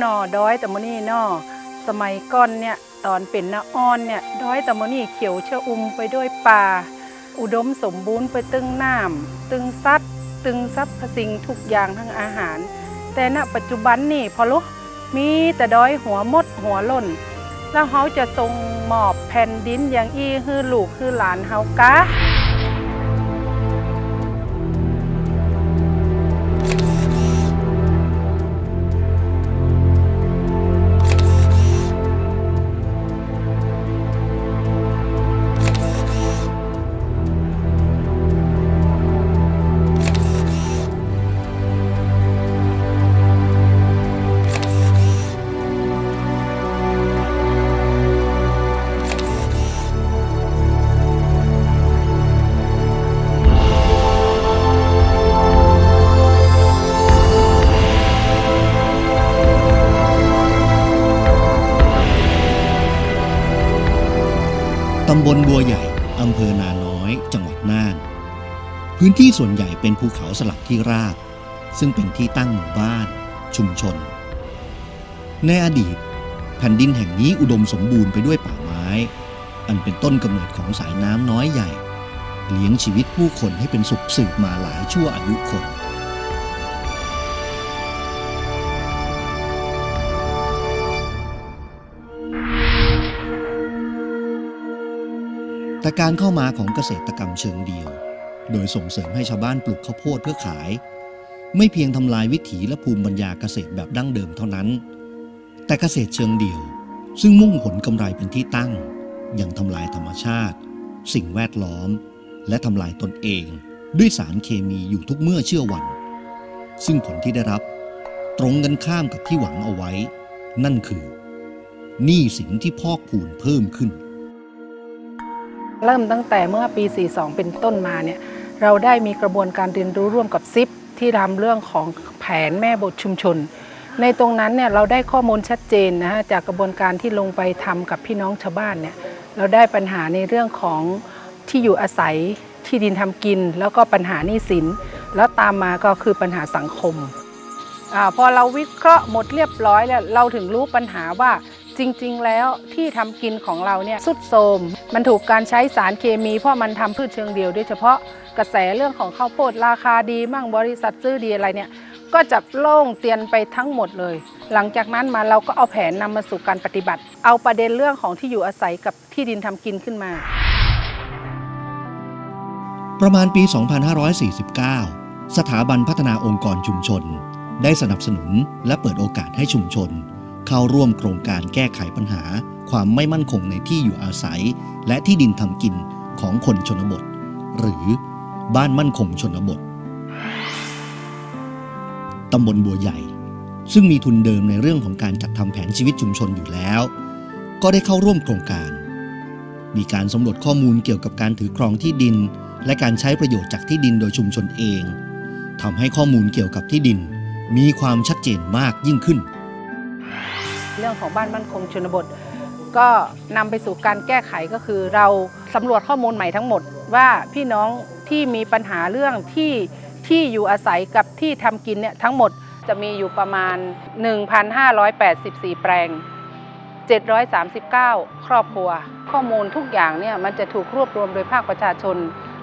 หนอดอยแต่มนี่นอสมัยก่อนเนี่ยตอนเป็นนาออนเนี่ยดอยแต่มนี่เขียวชะอุ่มไปด้วยป่า อุดมสมบูรณ์ไปตึงน้ำตึงซัดตึงซับพสิ่งทุกอย่างทั้งอาหาร แต่ณปัจจุบันนี่พอลุมีแต่ดอยหัวมดหัวล่น แล้วเขาจะทรงหมอบแผ่นดินอย่างอี้ฮือลูกฮือหลานเฮากะ บลบัวใหญ่ อำเภอนาน้อย จังหวัดน่าน พื้นที่ส่วนใหญ่เป็นภูเขาสลับที่ราบ ซึ่งเป็นที่ตั้งหมู่บ้าน ชุมชน ในอดีต แผ่นดินแห่งนี้อุดมสมบูรณ์ไปด้วยป่าไม้ อันเป็นต้นกำเนิดของสายน้ำน้อยใหญ่ เลี้ยงชีวิตผู้คนให้เป็นสุขสืบมาหลายชั่วอายุคน แต่การเข้ามาของเกษตรกรรมเชิงเดียว โดยส่งเสริมให้ชาวบ้านปลูกข้าวโพดเพื่อขาย ไม่เพียงทำลายวิถีและภูมิปัญญาเกษตรแบบดั้งเดิมเท่านั้น แต่เกษตรเชิงเดียว ซึ่งมุ่งผลกำไรเป็นที่ตั้ง ยังทำลายธรรมชาติ สิ่งแวดล้อม และทำลายตนเอง ด้วยสารเคมีอยู่ทุกเมื่อเชื่อวัน ซึ่งผลที่ได้รับ ตรงกันข้ามกับที่หวังเอาไว้ นั่นคือหนี้สินที่พอกพูนเพิ่มขึ้น เริ่มตั้งแต่เมื่อปี 42 เป็นต้นมาเนี่ยเราได้มีกระบวนการเรียนรู้ร่วมกับซิปที่ทำเรื่องของแผนแม่บทชุมชน ในตรงนั้นเนี่ยเราได้ข้อมูลชัดเจนนะฮะจากกระบวนการที่ลงไปทำกับพี่น้องชาวบ้านเนี่ยเราได้ปัญหาในเรื่องของที่อยู่อาศัยที่ดินทำกิน แล้วก็ปัญหาหนี้สิน แล้วตามมาก็คือปัญหาสังคมอพอเราวิเคราะห์หมดเรียบร้อยแล้วเราถึงรู้ปัญหาว่า จริงๆ แล้วที่ทำกินของเราเนี่ยสุดโทมมันถูกการใช้สารเคมี เพราะมันทำพืชเชิงเดียวโดยเฉพาะกระแสเรื่องของข้าวโพดราคาดีมั่งบริษัทซื้อดีอะไรเนี่ยก็จะโล่งเตียนไปทั้งหมดเลย หลังจากนั้นมาเราก็เอาแผนนำมาสู่การปฏิบัติ เอาประเด็นเรื่องของที่อยู่อาศัยกับที่ดินทำกินขึ้นมา ประมาณปี 2549 สถาบันพัฒนาองค์กรชุมชน ได้สนับสนุนและเปิดโอกาสให้ชุมชน เข้าร่วมโครงการแก้ไขปัญหา ความไม่มั่นคงในที่อยู่อาศัย และที่ดินทำกินของคนชนบท หรือบ้านมั่นคงชนบทตำบลบัวใหญ่ ซึ่งมีทุนเดิมในเรื่องของการจัดทำแผนชีวิตชุมชนอยู่แล้ว ก็ได้เข้าร่วมโครงการ มีการสำรวจข้อมูลเกี่ยวกับการถือครองที่ดิน และการใช้ประโยชน์จากที่ดินโดยชุมชนเองทำให้ข้อมูลเกี่ยวกับที่ดิน มีความชัดเจนมากยิ่งขึ้น เรื่องของบ้านมั่นคงชนบท ก็นำไปสู่การแก้ไขก็คือ เราสำรวจข้อมูลใหม่ทั้งหมด ว่าพี่น้องที่มีปัญหาเรื่องที่ที่อยู่อาศัยกับที่ทำกินเนี่ยทั้งหมดจะมีอยู่ประมาณ 1,584 แปลง 739 ครอบครัว ข้อมูลทุกอย่างเนี่ยมันจะถูกรวบรวมโดยภาคประชาชน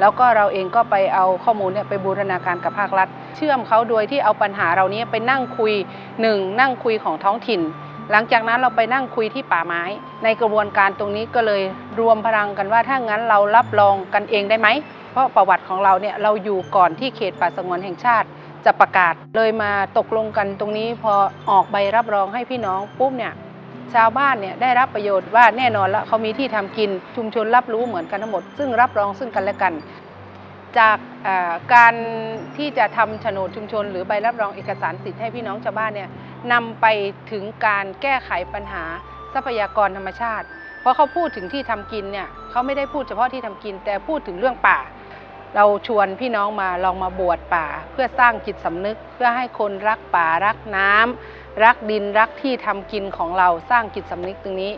แล้วก็เราเองก็ไปเอาข้อมูลเนี่ยไปบูรณาการกับภาครัฐ เชื่อมเขาโดยที่เอาปัญหาเรานี้ไปนั่งคุยหนึ่งนั่งคุยของท้องถิ่น หลังจากนั้นเราไปนั่งคุยที่ป่าไม้ ในกระบวนการตรงนี้ก็เลยรวมพลังกันว่าถ้างั้นเรารับรองกันเองได้ไหม เพราะประวัติของเราเนี่ยเราอยู่ก่อนที่เขตป่าสงวนแห่งชาติจะประกาศเลยมาตกลงกันตรงนี้พอออกใบรับรองให้พี่น้องปุ๊บเนี่ย ชาวบ้านเนี่ยได้รับประโยชน์ว่าแน่นอนแล้วเขามีที่ทำกินชุมชนรับรู้เหมือนกันทั้งหมด ซึ่งรับรองซึ่งกันและกัน จากการที่จะทำโฉนดชุมชน หรือใบรับรองเอกสารสิทธิ์ให้พี่น้องชาวบ้านเนี่ยนำไปถึงการแก้ไขปัญหาทรัพยากรธรรมชาติ เพราะเขาพูดถึงที่ทำกินเนี่ยเขาไม่ได้พูดเฉพาะที่ทำกิน แต่พูดถึงเรื่องป่า เราชวนพี่น้องมาลองมาบวชป่า เพื่อสร้างจิตสำนึก เพื่อให้คนรักป่ารักน้ำ รักดินรักที่ทำกินของเราสร้างจิตสำนึกตรงนี้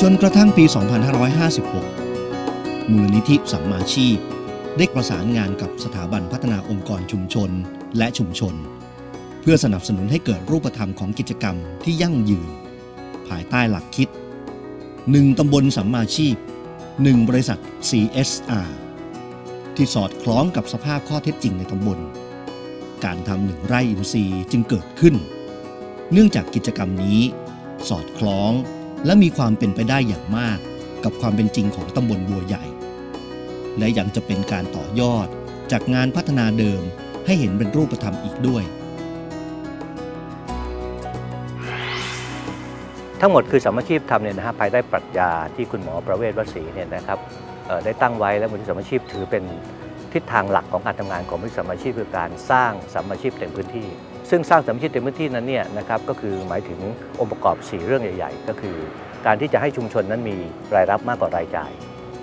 จนกระทั่งปี 2556 มูลนิธิสัมมาชีพ ได้ประสานงานกับสถาบันพัฒนาองค์กรชุมชนและชุมชน เพื่อสนับสนุนให้เกิดรูปธรรมของกิจกรรมที่ยั่งยืน ภายใต้หลักคิด 1 ตำบลสัมมาชีพ 1 บริษัท CSR ที่สอดคล้องกับสภาพข้อเท็จจริงในตำบล การทำหนึ่งไร่อินทรีย์จึงเกิดขึ้น เนื่องจากกิจกรรมนี้ สอดคล้องและมีความเป็นไปได้อย่างมากกับความเป็นจริงของตำบลบัวใหญ่ และยังจะเป็นการต่อยอดจากงานพัฒนาเดิมให้เห็นเป็นรูปธรรมอีกด้วย ทั้งหมดคือสามัคคีพทำเนี่ยนะฮะภายใต้ปรัชญาที่คุณหมอประเวศวสีเนี่ยนะครับได้ตั้งไว้และมูลนิธิสามัคคีพถือเป็น ทิศทางหลักของการทำงานของมูลนิธิสามัคคีพคือการสร้างสามัคคีพเต็มพื้นที่ ซึ่งสร้างสามัคคีพเต็มพื้นที่นั้นเนี่ยนะครับก็คือหมายถึงองค์ประกอบ 4 เรื่องใหญ่ ๆ ก็คือ การที่จะให้ชุมชนนั้นมีรายรับมากกว่ารายจ่าย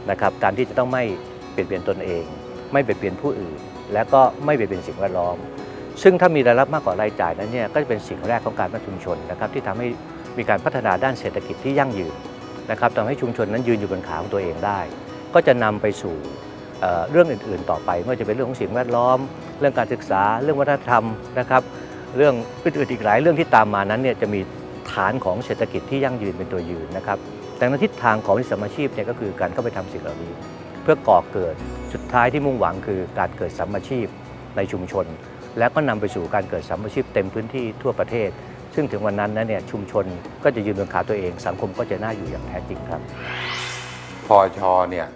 นะครับการที่จะต้องไม่เปลี่ยนเปลี่ยนตนเอง ไม่เปลี่ยนเปลี่ยนผู้อื่น และก็ไม่เปลี่ยนเปลี่ยนสิ่งแวดล้อม ซึ่งถ้ามีรายรับมากกว่ารายจ่ายนั้นเนี่ยก็จะเป็นสิ่งแรกของการพัฒนชุมชนนะครับที่ทำให้มีการพัฒนาด้านเศรษฐกิจที่ยั่งยืนนะครับทำให้ชุมชนนั้นยืนอยู่บนขาของตัวเองได้ ก็จะนำไปสู่ เรื่องอื่น ๆ ต่อไปไม่ว่าจะเป็นเรื่องของสิ่งแวดล้อม เรื่องการศึกษา เรื่องวัฒนธรรมนะครับ เรื่องอื่นๆอีกหลายเรื่องที่ตามมานั้นเนี่ยจะมีฐานของเศรษฐกิจที่ยั่งยืนเป็นตัวยืนนะครับ แต่ในทิศทางของวิสามาชีพเนี่ยก็คือการเข้าไปทำสิ่งเหล่านี้ เพื่อก่อเกิดสุดท้ายที่มุ่งหวังคือการเกิดสัมมาชีพในชุมชน และก็นำไปสู่การเกิดสัมมาชีพเต็มพื้นที่ทั่วประเทศ ซึ่งถึงวันนั้นนะเนี่ยชุมชนก็จะยืนบนขาตัวเอง สังคมก็จะน่าอยู่อย่างแท้จริงครับพอชเนี่ย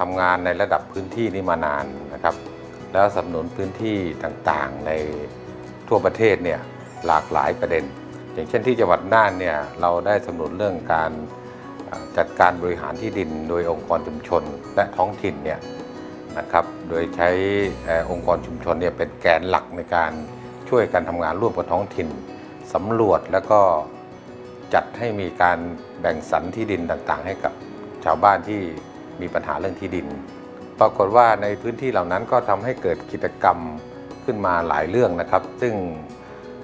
ทำงานในระดับพื้นที่นี้มานานนะครับ แล้วสนับสนุนพื้นที่ต่างๆในทั่วประเทศเนี่ยหลากหลายประเด็น อย่างเช่นที่จังหวัดน่านเนี่ยเราได้สนับสนุนเรื่องการจัดการบริหารที่ดินโดยองค์กรชุมชนและท้องถิ่นเนี่ยนะครับ โดยใช้เอ่อองค์กรชุมชนเนี่ยเป็นแกนหลักในการช่วยกันทำงานร่วมกับท้องถิ่นสำรวจแล้วก็จัดให้มีการแบ่งสรรที่ดินต่างๆ ให้กับชาวบ้านที่ มีปัญหาเรื่องที่ดิน ปรากฏว่าในพื้นที่เหล่านั้นก็ทำให้เกิดกิจกรรมขึ้นมาหลายเรื่องนะครับ ซึ่ง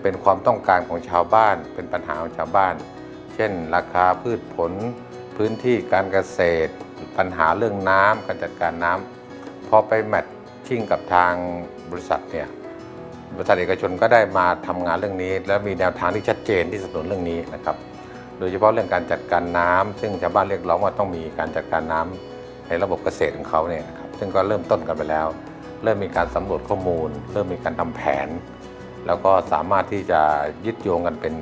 เป็นความต้องการของชาวบ้าน เป็นปัญหาของชาวบ้าน เช่น ราคาพืชผล พื้นที่การเกษตร ปัญหาเรื่องน้ำการจัดการน้ำพอไปแมทชิ่งกับทางบริษัทเนี่ยบริษัทเอกชนก็ได้มาทำงานเรื่องนี้ แล้วมีแนวทางที่ชัดเจนที่สนับสนุนเรื่องนี้นะครับ โดยเฉพาะเรื่องการจัดการน้ำซึ่งชาวบ้านเรียกร้องว่าต้องมีการจัดการน้ำ ในระบบเกษตรของเขาเนี่ยครับซึ่งก็เริ่มต้นกันไปแล้ว เริ่มมีการสำรวจข้อมูล เริ่มมีการทำแผน แล้วก็สามารถที่จะยึดโยงกันเป็น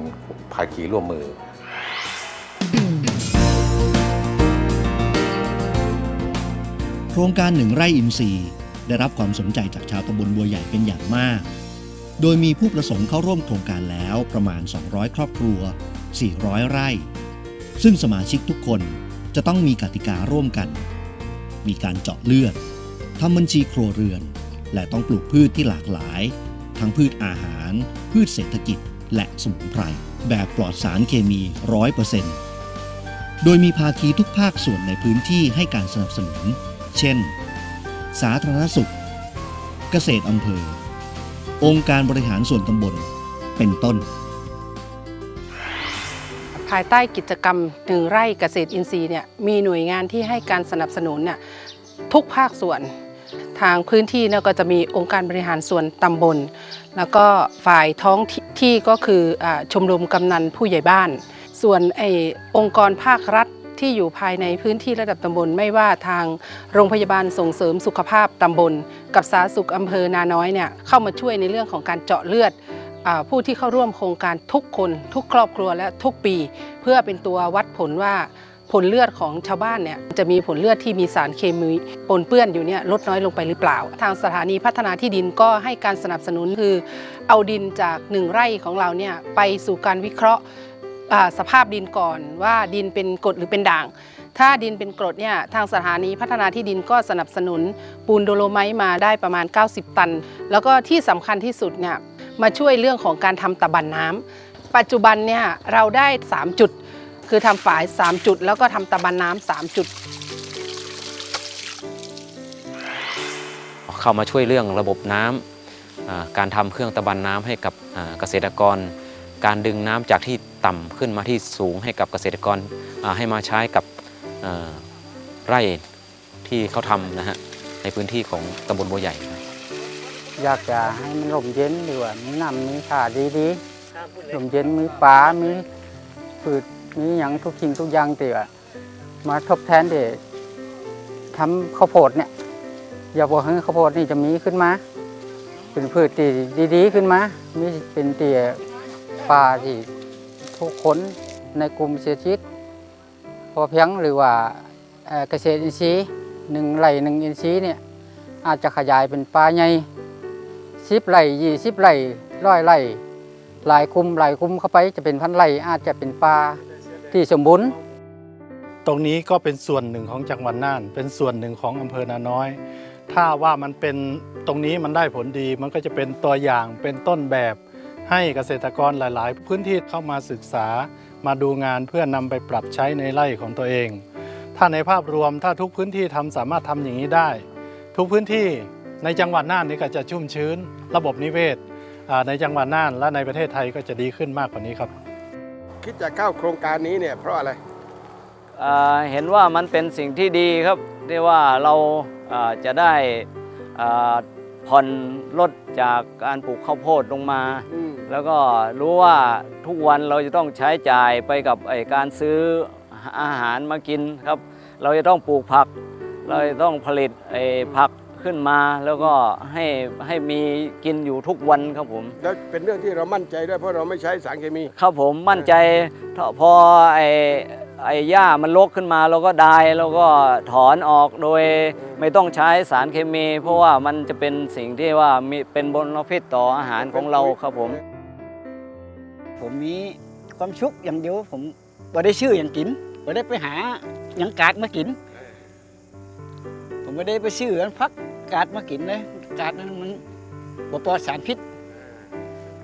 ภาคีร่วมมือ โครงการหนึ่งไร่อินทรีย์ได้รับความสนใจจากชาวตำบลบัวใหญ่เป็นอย่างมาก โดยมีผู้ประสงค์เข้าร่วมโครงการแล้วประมาณ 200 ครอบครัว 400 ไร่ ซึ่งสมาชิกทุกคนจะต้องมีกติการ่วมกัน มีการเจาะเลือดทำบัญชีครัวเรือน และต้องปลูกพืชที่หลากหลาย ทั้งพืชอาหาร พืชเศรษฐกิจ และสมุนไพร แบบปลอดสารเคมี100%โดยมีภาคีทุกภาคส่วนในพื้นที่ให้การสนับสนุน เช่น สาธารณสุข เกษตรอำเภอ องค์การบริหารส่วนตำบล เป็นต้น ภายใต้กิจกรรมหนึ่งไร่เกษตรอินทรีย์เนี่ยมีหน่วยงานที่ให้การสนับสนุนเนี่ย ทุกภาคส่วน ทางพื้นที่เนี่ยก็จะมีองค์การบริหารส่วนตำบล แล้วก็ฝ่ายท้องที่ก็คืออชมรมกำนันผู้ใหญ่บ้าน ส่วนไอองค์กรภาครัฐที่อยู่ภายในพื้นที่ระดับตำบลไม่ว่าทางโรงพยาบาลส่งเสริมสุขภาพตำบล กับสาธารณสุขอำเภอนาน้อยเนี่ยเข้ามาช่วยในเรื่องของการเจาะเลือดอผู้ที่เข้าร่วมโครงการทุกคน ทุกครอบครัวและทุกปี เพื่อเป็นตัววัดผลว่า ผลเลือดของชาวบ้านเนี่ยจะมีผลเลือดที่มีสารเคมีปนเปื้อนอยู่เนี่ยลดน้อยลงไปหรือเปล่า ทางสถานีพัฒนาที่ดินก็ให้การสนับสนุนคือ เอาดินจากหนึ่งไร่ของเราเนี่ยไปสู่การวิเคราะห์สภาพดินก่อนว่าดินเป็นกรดหรือเป็นด่าง ถ้าดินเป็นกรดเนี่ยทางสถานีพัฒนาที่ดินก็สนับสนุนปูนโดโลไมต์มาได้ประมาณ 90 ตัน แล้วก็ที่สำคัญที่สุดเนี่ยมาช่วยเรื่องของการทำตะบันน้ำปัจจุบันเนี่ยเราได้ 3 จุด คือทำฝาย 3 จุด แล้วก็ทำตะบันน้ำ3จุด เข้ามาช่วยเรื่องระบบน้ำอ่าการทำเครื่องตะบันน้ำให้กับอ่าเกษตรกร การดึงน้ำจากที่ต่ำขึ้นมาที่สูงให้กับเกษตรกรอ่าให้มาใช้กับอ่าไร่ที่เขาทำนะฮะในพื้นที่ของตำบลบัวใหญ่นะอยากจะให้มันลมเย็นดีกว่ามีน้ำมีชาดีๆลมเย็นมีปลามีพืช มีอย่างทุกสิ่งทุกอย่างเตี๋ยมาทดแทนเดี๋ยทำข้าวโพดเนี่ย อยาบอกให้ข้าวโพดนี่จะมีขึ้นมา เป็นพืชที่ดีๆขึ้นมา มีเป็นเตี๋ยปลาที่ทุกคนในกลุ่มเสียชีวิตพอเพียงหรือว่าเกษตรอินทรีย์หนึ่งไร่หนึ่งอินทรีย์เนี่ยอาจจะขยายเป็นปลาใหญ่สิบไร่ยี่สิบไร่ร้อยไร่หลายคุมหลายคุมเข้าไปจะเป็นพันไร่อาจจะเป็นปลา ที่สมบูรณ์ ตรงนี้ก็เป็นส่วนหนึ่งของจังหวัดน่าน เป็นส่วนหนึ่งของอำเภอนาน้อย ถ้าว่ามันเป็นตรงนี้มันได้ผลดี มันก็จะเป็นตัวอย่างเป็นต้นแบบให้เกษตรกรหลาย ๆ พื้นที่เข้ามาศึกษามาดูงานเพื่อนำไปปรับใช้ในไร่ของตัวเอง ถ้าในภาพรวมถ้าทุกพื้นที่ทำสามารถทำอย่างนี้ได้ ทุกพื้นที่ในจังหวัดน่านนี่ก็จะชุ่มชื้น ระบบนิเวศในจังหวัดน่านและในประเทศไทยก็จะดีขึ้นมากกว่านี้ครับ คิดจะเข้าโครงการนี้เนี่ยเพราะอะไรอ่าเห็นว่ามันเป็นสิ่งที่ดีครับที่ว่าเราอ่าจะได้อ่าผ่อนลดจากการปลูกข้าวโพดลงมาอืมแล้วก็รู้ว่าทุกวันเราจะต้องใช้จ่ายไปกับไอ้การซื้ออาหารมากินครับ เราจะต้องปลูกผัก เราจะต้องผลิตไอ้ผัก ขึ้นมาแล้วก็ให้ให้มีกินอยู่ทุกวันครับผม แล้วเป็นเรื่องที่เรามั่นใจด้วยเพราะเราไม่ใช้สารเคมี ครับผมมั่นใจถ้าพอไอ้ไอ้หญ้ามันรกขึ้นมาเราก็ดายแล้วก็ถอนออกโดยไม่ต้องใช้สารเคมี เพราะว่ามันจะเป็นสิ่งที่ว่ามีเป็นบลพิษต่ออาหารของเราครับผม ผมมีความชุกอย่างเดียวผมบ่ได้ชื่ออย่างกินบ่ได้ไปหาอย่างกาดมากิน ผมไม่ได้ไปซื้ออันพัก กาดมากินเลยกาดนั้นมันบ่ปลอดสารพิษ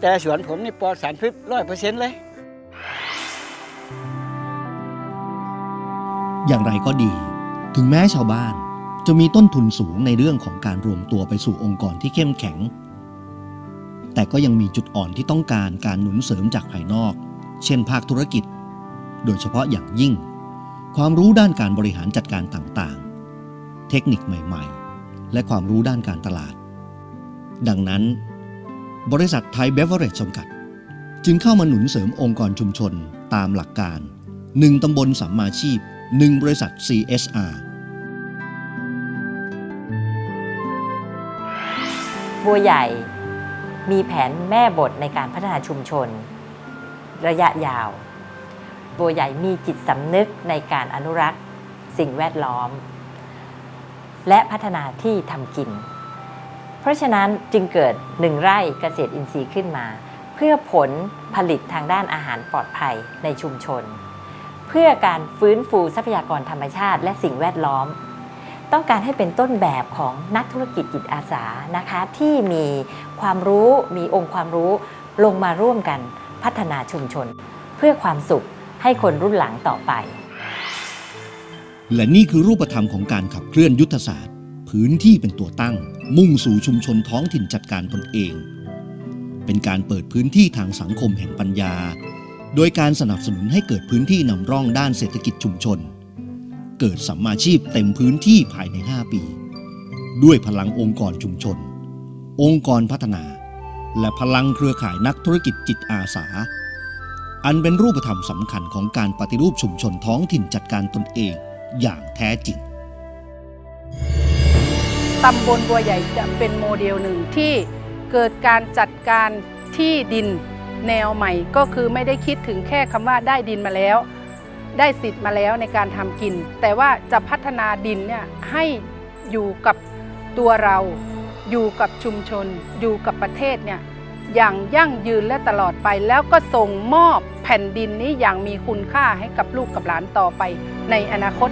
แต่สวนผมนี่ปลอดสารพิษร้อยเปอร์เซ็นต์เลย อย่างไรก็ดี ถึงแม้ชาวบ้าน จะมีต้นทุนสูงในเรื่องของการรวมตัวไปสู่องค์กรที่เข้มแข็ง แต่ก็ยังมีจุดอ่อนที่ต้องการการหนุนเสริมจากภายนอก เช่นภาคธุรกิจ โดยเฉพาะอย่างยิ่ง ความรู้ด้านการบริหารจัดการต่างๆ เทคนิคใหม่ ๆ และความรู้ด้านการตลาด ดังนั้น บริษัทไทยเบเวอร์เรจจำกัด จึงเข้ามาหนุนเสริมองค์กรชุมชนตามหลักการ 1 ตำบลสัมมาชีพ 1 บริษัท CSR บัวใหญ่มีแผนแม่บทในการพัฒนาชุมชน ระยะยาว บัวใหญ่มีจิตสำนึกในการอนุรักษ์ สิ่งแวดล้อม และพัฒนาที่ทำกิน เพราะฉะนั้นจึงเกิดหนึ่งไร่เกษตรอินทรีย์ขึ้นมา เพื่อผลผลิตทางด้านอาหารปลอดภัยในชุมชน เพื่อการฟื้นฟูทรัพยากรธรรมชาติ และสิ่งแวดล้อม ต้องการให้เป็นต้นแบบของนักธุรกิจจิตอาสานะคะที่มีความรู้มีองค์ความรู้ลงมาร่วมกันพัฒนาชุมชน เพื่อความสุขให้คนรุ่นหลังต่อไป และนี่คือรูปธรรมของการขับเคลื่อนยุทธศาสตร์ พื้นที่เป็นตัวตั้ง มุ่งสู่ชุมชนท้องถิ่นจัดการตนเอง เป็นการเปิดพื้นที่ทางสังคมแห่งปัญญา โดยการสนับสนุนให้เกิดพื้นที่นำร่องด้านเศรษฐกิจชุมชน เกิดสัมมาชีพเต็มพื้นที่ภายใน 5 ปี ด้วยพลังองค์กรชุมชน องค์กรพัฒนา และพลังเครือข่ายนักธุรกิจจิตอาสา อันเป็นรูปธรรมสำคัญของการปฏิรูปชุมชนท้องถิ่นจัดการตนเอง อย่างแท้จริงตำบลบัวใหญ่จะเป็นโมเดลหนึ่งที่เกิดการจัดการที่ดินแนวใหม่ก็คือไม่ได้คิดถึงแค่คำว่าได้ดินมาแล้ว ได้สิทธิ์มาแล้วในการทำกิน แต่ว่าจะพัฒนาดินเนี่ยให้อยู่กับตัวเรา อยู่กับชุมชน อยู่กับประเทศเนี่ย อย่างยั่งยืนและตลอดไป แล้วก็ส่งมอบแผ่นดินนี้อย่างมีคุณค่าให้กับลูกกับหลานต่อไปในอนาคต